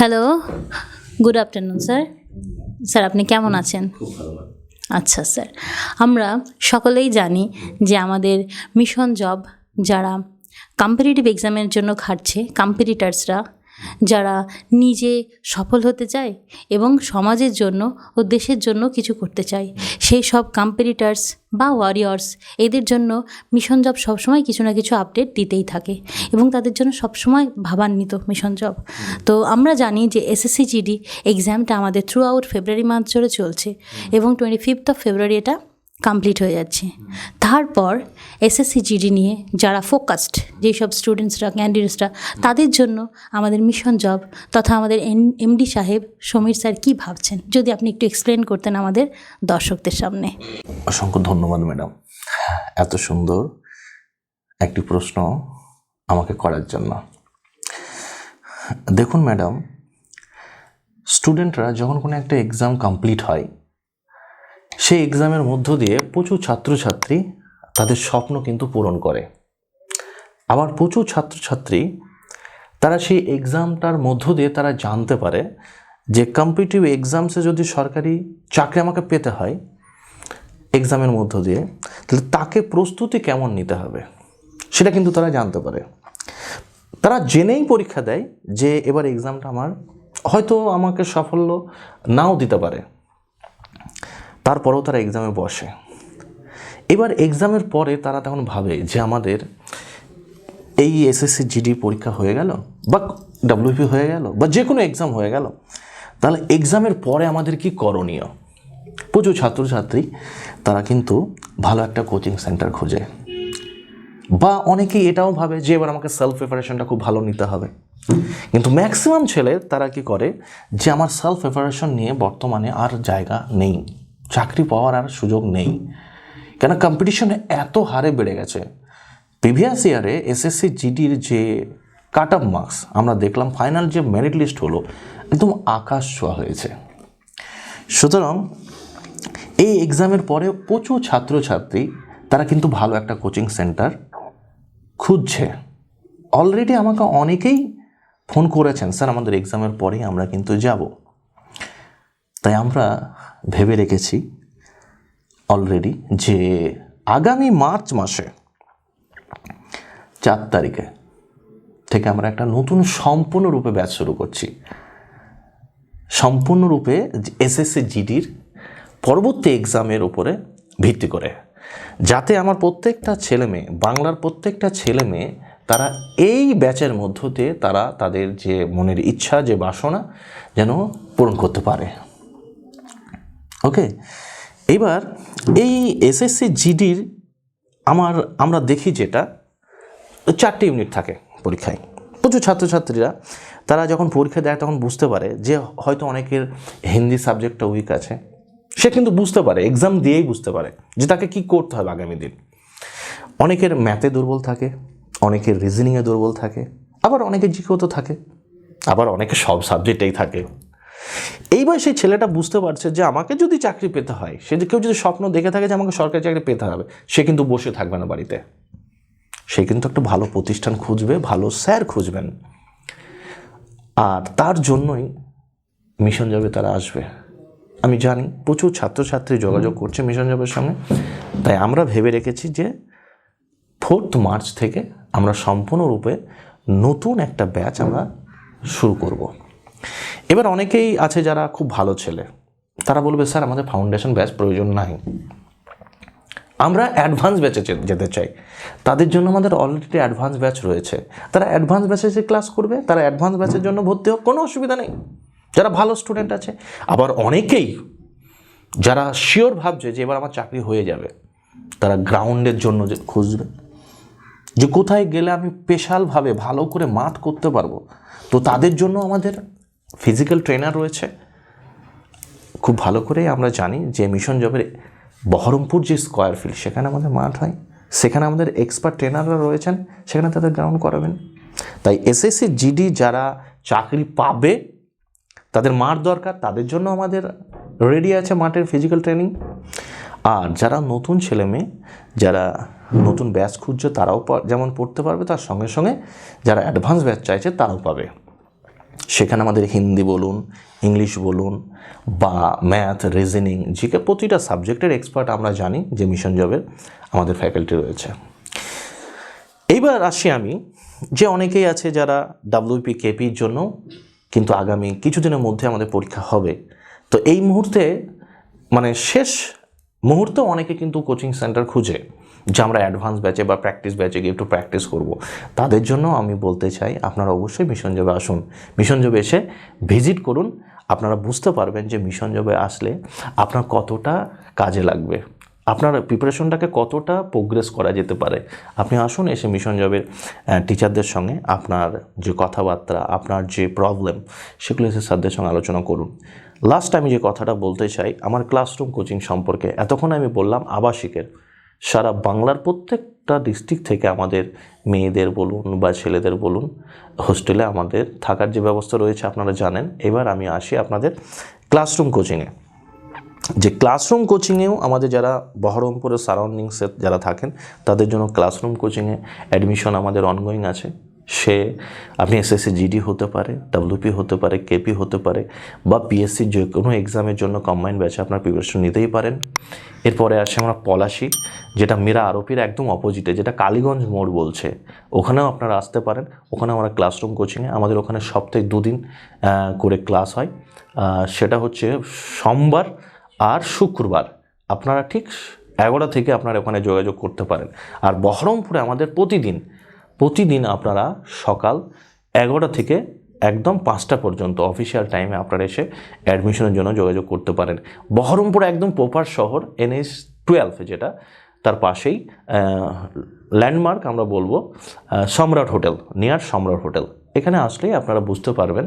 Hello good afternoon sir sir আপনি কেমন আছেন? আচ্ছা স্যার আমরা সকলেই জানি যে আমাদের মিশন জব যারা কম্পিটিটিভ এক্সামের জন্য খাটছে কম্পিটিটার্সরা যারা নিজে সফল হতে চায় এবং সমাজের জন্য ও দেশের জন্য কিছু করতে চায়। সেই সব কম্পিটিটার্স বা ওয়ারিয়র্স এদের জন্য মিশন জব সবসময় কিছু না কিছু আপডেট দিতেই থাকে এবং তাদের জন্য সবসময় ভাবান্বিত মিশন জব তো আমরা জানি যে এসএসসি জিডি এক্সামটা আমাদের থ্রু আউট ফেব্রুয়ারি মান্থ জুড়ে চলছে এবং টোয়েন্টি ফিফথ অফ ফেব্রুয়ারি এটা কমপ্লিট হয়ে যাচ্ছে। তারপর এসএসসি জিডি নিয়ে যারা ফোকাসড যেসব স্টুডেন্টসরা ক্যান্ডিডেটসরা তাদের জন্য আমাদের মিশন জব তথা আমাদের এমডি সাহেব সমীর স্যার কী ভাবছেন? যদি আপনি একটু এক্সপ্লেন করতেন আমাদের দর্শকদের সামনে। অসংখ্য ধন্যবাদ ম্যাডাম এত সুন্দর একটি প্রশ্ন আমাকে করার জন্য। দেখুন ম্যাডাম স্টুডেন্টরা যখন কোনো একটা এক্সাম কমপ্লিট হয় সেই এক্সামের মধ্য দিয়ে প্রচুর ছাত্রছাত্রী তাদের স্বপ্ন কিন্তু পূরণ করে। আবার প্রচুর ছাত্রছাত্রী তারা সেই এক্সামটার মধ্য দিয়ে তারা জানতে পারে যে কম্পিটিভ এক্সামসে যদি সরকারি চাকরি আমাকে পেতে হয় এক্সামের মধ্য দিয়ে, তাহলে তাকে প্রস্তুতি কেমন নিতে হবে? সেটা কিন্তু তারা জানতে পারে। তারা জেনেই পরীক্ষা দেয় যে এবার এক্সামটা আমার হয়তো আমাকে সাফল্য নাও দিতে পারে। তারপরেও তারা এক্সামে বসে। এবার এক্সামের পরে তারা তখন ভাবে যে আমাদের এই এসএসসি জিডি পরীক্ষা হয়ে গেল বা ডাব্লিউপি হয়ে গেল বা যে কোনো এক্সাম হয়ে গেল। তাহলে এক্সামের পরে আমাদের কি করণীয়? প্রচুর ছাত্রছাত্রী তারা কিন্তু ভালো একটা কোচিং সেন্টার খোঁজে। বা অনেকেই এটাও ভাবে যে এবার আমাকে সেলফ প্রিপারেশনটা খুব ভালো নিতে হবে। কিন্তু ম্যাক্সিমাম ছেলে তারা কি করে? যে আমার সেলফ প্রিপারেশন নিয়ে বর্তমানে আর জায়গা নেই। চাকরি পাওয়ার আর সুযোগ নেই। কেন? কম্পিটিশন এত হারে বেড়ে গেছে। প্রিভিয়াস ইয়ারে এসএসসি জিডির যে কাট অফ মার্কস আমরা দেখলাম ফাইনাল যে মেরিট লিস্ট হলো, একদম আকাশ ছোঁয়া হয়েছে। সুতরাং এই এক্সামের পরে প্রচুর ছাত্রছাত্রী, তারা কিন্তু ভালো একটা কোচিং সেন্টার খুঁজছে। অলরেডি আমাকে অনেকেই ফোন করেছেন, স্যার, আমাদের এক্সামের পরেই আমরা কিন্তু যাব। তাই আমরা ভেবে রেখেছি অলরেডি যে আগামী মার্চ মাসে চার তারিখে থেকে আমরা একটা নতুন সম্পূর্ণরূপে ব্যাচ শুরু করছি। সম্পূর্ণরূপে এসএসসি জিডির পরবর্তী এক্সামের উপরে ভিত্তি করে। যাতে আমার প্রত্যেকটা ছেলে মেয়ে, বাংলার প্রত্যেকটা ছেলে মেয়ে তারা এই ব্যাচের মধ্য দিয়ে তারা তাদের যে মনের ইচ্ছা, যে বাসনা যেন পূরণ করতে পারে। ওকে এবার এই এসএসসি জিডির আমার, আমরা দেখি যেটা, চারটে ইউনিট থাকে পরীক্ষায়। প্রচুর ছাত্রছাত্রীরা, তারা যখন পরীক্ষা দেয় তখন বুঝতে পারে যে হয়তো অনেকের হিন্দি সাবজেক্টটা উইক আছে। সে কিন্তু বুঝতে পারে এক্সাম দিয়েই বুঝতে পারে যে তাকে কি করতে হবে আগামী দিন। অনেকের ম্যাথে দুর্বল থাকে, অনেকের রিজনিংয়ে দুর্বল থাকে, আবার অনেকের জিকেও তো থাকে, আবার অনেকে সব সাবজেক্টেই থাকে। এইবার সেই ছেলেটা বুঝতে পারছে যে আমাকে যদি চাকরি পেতে হয়, সে যে কেউ যদি স্বপ্ন দেখে থাকে যে আমাকে সরকারি চাকরি পেতে হবে, সে কিন্তু বসে থাকবে না বাড়িতে। সে কিন্তু একটা ভালো প্রতিষ্ঠান খুঁজবে, ভালো স্যার খুঁজবেন। আর তার জন্যই মিশন জবে তারা আসবে। আমি জানি প্রচুর ছাত্রছাত্রী যোগাযোগ করছে মিশন জবের সঙ্গে। তাই আমরা ভেবে রেখেছি যে ফোর্থ মার্চ থেকে আমরা সম্পূর্ণরূপে নতুন একটা ব্যাচ আমরা শুরু করব। এবার অনেকেই আছে যারা খুব ভালো ছেলে। তারা বলবে, স্যার, আমাদের ফাউন্ডেশন ব্যাচ প্রয়োজন নাই। আমরা অ্যাডভান্স ব্যাচে যেতে চাই। তাদের জন্য আমাদের অলরেডি অ্যাডভান্স ব্যাচ রয়েছে। তারা অ্যাডভান্স ব্যাচে যে ক্লাস করবে, তারা অ্যাডভান্স ব্যাচের জন্য ভর্তি হোক, কোনো অসুবিধা নেই। যারা ভালো স্টুডেন্ট আছে। আবার অনেকেই যারা শিওর ভাবছে যে এবার আমার চাকরি হয়ে যাবে, তারা গ্রাউন্ডের জন্য যে খুঁজবে। যে কোথায় গেলে আমি স্পেশালভাবে ভালো করে মাঠ করতে পারব, তো তাদের জন্য আমাদের ফিজিক্যাল ট্রেনার রয়েছে। খুব ভালো করে আমরা জানি যে মিশন জবের বহরমপুর যে স্কোয়ার ফিল্ড সেখানে আমাদের মাঠ হয়। সেখানে আমাদের এক্সপার্ট ট্রেনাররা রয়েছেন, সেখানে তাদের গ্রাউন্ড করাবেন। তাই এসএসসি জিডি যারা চাকরি পাবে, তাদের মাঠ দরকার, তাদের জন্য আমাদের রেডি আছে মাঠের ফিজিক্যাল ট্রেনিং আর যারা নতুন ছেলে মেয়ে, যারা নতুন ব্যাচ খুঁজছে, তারাও যেমন পড়তে পারবে, তার সঙ্গে সঙ্গে যারা অ্যাডভান্স ব্যাচ চাইছে, তারাও পাবে। সেখানে আমাদের হিন্দি বলুন, ইংলিশ বলুন বা ম্যাথ রিজনিং জিকে প্রতিটা সাবজেক্টের এক্সপার্ট আমরা জানি যে মিশন জবের আমাদের ফ্যাকাল্টি রয়েছে। এইবার আসি আমি, যে অনেকেই আছে যারা ডাব্লিউপি কেপির জন্য, কিন্তু আগামী কিছুদিনের মধ্যে আমাদের পরীক্ষা হবে। তো এই মুহূর্তে মানে শেষ মুহূর্তে অনেকে কিন্তু কোচিং সেন্টার খুঁজে। যে আমরা অ্যাডভান্স ব্যাচে বা প্র্যাকটিস ব্যাচে গিয়ে একটু প্র্যাকটিস করব। তাদের জন্য আমি বলতে চাই, আপনারা অবশ্যই মিশন জবে আসুন। মিশন জবে এসে ভিজিট করুন। আপনারা বুঝতে পারবেন যে মিশন জবে আসলে আপনার কতটা কাজে লাগবে। আপনার প্রিপারেশনটাকে কতটা প্রোগ্রেস করা যেতে পারে। আপনি আসুন এসে মিশন জবের টিচারদের সঙ্গে আপনার যে কথাবার্তা, আপনার যে প্রবলেম সেগুলো এসে স্যারদের সঙ্গে আলোচনা করুন। লাস্ট আমি যে কথাটা বলতে চাই, আমার ক্লাসরুম কোচিং সম্পর্কে। এতক্ষণ আমি বললাম আবাসিকের। সারা বাংলার প্রত্যেকটা ডিস্ট্রিক্ট থেকে আমাদের মেয়েদের বলুন বা ছেলেদের বলুন হোস্টেলে আমাদের থাকার যে ব্যবস্থা রয়েছে আপনারা জানেন। এবার আমি আসি আপনাদের ক্লাসরুম কোচিংয়ে যে ক্লাসরুম কোচিংয়েও আমাদের যারা বহরমপুরের সারাউন্ডিংসে যারা থাকেন, তাদের জন্য ক্লাসরুম কোচিংয়ে অ্যাডমিশন আমাদের অনগোয়িং আছে। সে, আপনি এসএসসি জিডি হতে পারে ডাব্লিউপি হতে পারে কেপি হতে পারে বা পিএসসি যে কোনো এক্সামের জন্য কম্বাইন ব্যাচে আপনার প্রিপারেশন নিতেই পারেন। এরপরে আসে আমরা পলাশি, যেটা মীরা আরোপির একদম অপোজিটে যেটা কালীগঞ্জ মোড় বলছে। ওখানেও আপনারা আসতে পারেন। ওখানে আমরা ক্লাসরুম কোচিংয়ে আমাদের ওখানে সপ্তাহে দুদিন করে ক্লাস হয়। সেটা হচ্ছে সোমবার আর শুক্রবার। আপনারা ঠিক এগারোটা থেকে আপনারা ওখানে যোগাযোগ করতে পারেন। আর বহরমপুরে আমাদের প্রতিদিন প্রতিদিন আপনারা সকাল এগারোটা থেকে একদম পাঁচটা পর্যন্ত অফিসিয়াল টাইমে আপনারা এসে অ্যাডমিশনের জন্য যোগাযোগ করতে পারেন। বহরমপুর একদম প্রপার শহর এনএস টুয়েলভ যেটা, তার পাশেই ল্যান্ডমার্ক আমরা বলব সম্রাট হোটেল নিয়ার সম্রাট হোটেল। এখানে আসলেই আপনারা বুঝতে পারবেন